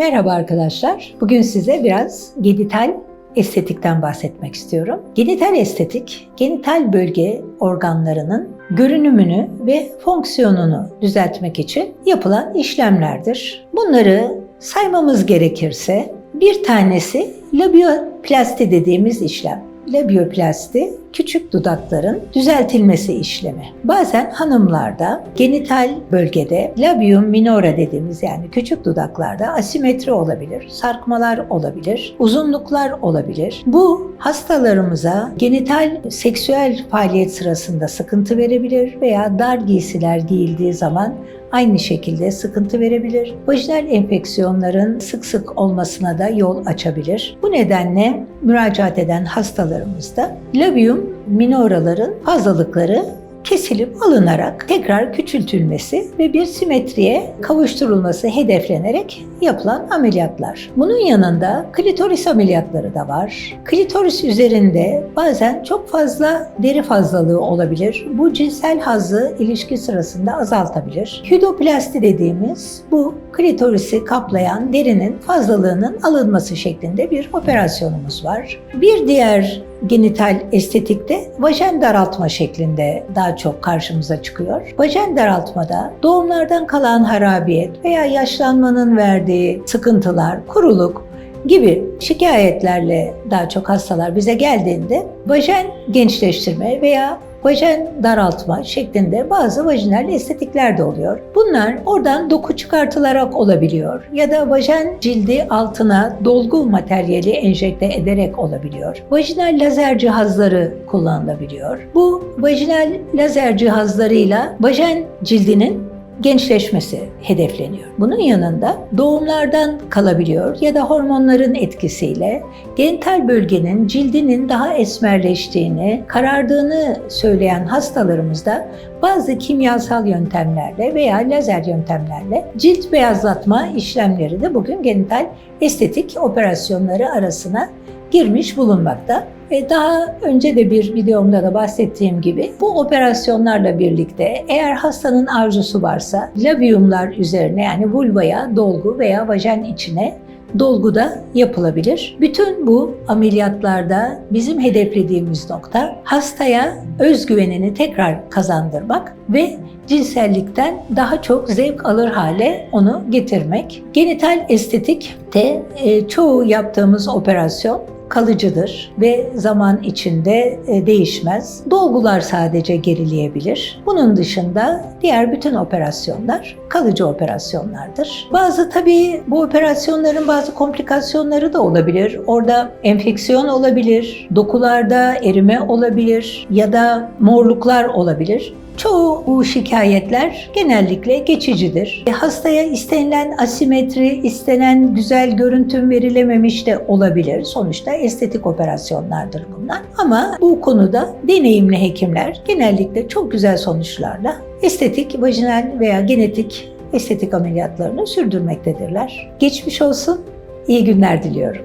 Merhaba arkadaşlar. Bugün size biraz genital estetikten bahsetmek istiyorum. Genital estetik, genital bölge organlarının görünümünü ve fonksiyonunu düzeltmek için yapılan işlemlerdir. Bunları saymamız gerekirse bir tanesi labioplasti dediğimiz işlem. Labioplasti küçük dudakların düzeltilmesi işlemi. Bazen hanımlarda genital bölgede labium minora dediğimiz yani küçük dudaklarda asimetri olabilir, sarkmalar olabilir, uzunluklar olabilir. Bu hastalarımıza genital seksüel faaliyet sırasında sıkıntı verebilir veya dar giysiler giyildiği zaman aynı şekilde sıkıntı verebilir. Vajinal enfeksiyonların sık sık olmasına da yol açabilir. Bu nedenle müracaat eden hastalarımızda labium minoraların fazlalıkları kesilip alınarak tekrar küçültülmesi ve bir simetriye kavuşturulması hedeflenerek yapılan ameliyatlar. Bunun yanında klitoris ameliyatları da var. Klitoris üzerinde bazen çok fazla deri fazlalığı olabilir. Bu cinsel hazzı ilişki sırasında azaltabilir. Hüdoplasti dediğimiz bu klitorisi kaplayan derinin fazlalığının alınması şeklinde bir operasyonumuz var. Bir diğer genital estetikte vajen daraltma şeklinde daha çok karşımıza çıkıyor. Vajen daraltmada doğumlardan kalan harabiyet veya yaşlanmanın verdiği sıkıntılar, kuruluk gibi şikayetlerle daha çok hastalar bize geldiğinde vajen gençleştirme veya vajen daraltma şeklinde bazı vajinal estetikler de oluyor. Bunlar oradan doku çıkartılarak olabiliyor ya da vajen cildi altına dolgu materyali enjekte ederek olabiliyor. Vajinal lazer cihazları kullanılabiliyor. Bu vajinal lazer cihazlarıyla vajen cildinin gençleşmesi hedefleniyor. Bunun yanında doğumlardan kalabiliyor ya da hormonların etkisiyle genital bölgenin cildinin daha esmerleştiğini, karardığını söyleyen hastalarımızda bazı kimyasal yöntemlerle veya lazer yöntemlerle cilt beyazlatma işlemleri de bugün genital estetik operasyonları arasına girmiş bulunmakta. Ve daha önce de bir videomda da bahsettiğim gibi bu operasyonlarla birlikte eğer hastanın arzusu varsa labiumlar üzerine yani vulvaya dolgu veya vajen içine dolgu da yapılabilir. Bütün bu ameliyatlarda bizim hedeflediğimiz nokta hastaya özgüvenini tekrar kazandırmak ve cinsellikten daha çok zevk alır hale onu getirmek. Genital estetikte e, çoğu yaptığımız operasyon kalıcıdır ve zaman içinde e, değişmez. Dolgular sadece gerileyebilir. Bunun dışında diğer bütün operasyonlar kalıcı operasyonlardır. Bazı tabii bu operasyonların bazı komplikasyonları da olabilir. Orada enfeksiyon olabilir, dokularda erime olabilir ya da morluklar olabilir. Çoğu bu şikayetler genellikle geçicidir. E, hastaya istenilen asimetri, istenen güzel görüntü verilememiş de olabilir. Sonuçta estetik operasyonlardır bunlar. Ama bu konuda deneyimli hekimler genellikle çok güzel sonuçlarla estetik, vajinal veya genetik estetik ameliyatlarını sürdürmektedirler. Geçmiş olsun, iyi günler diliyorum.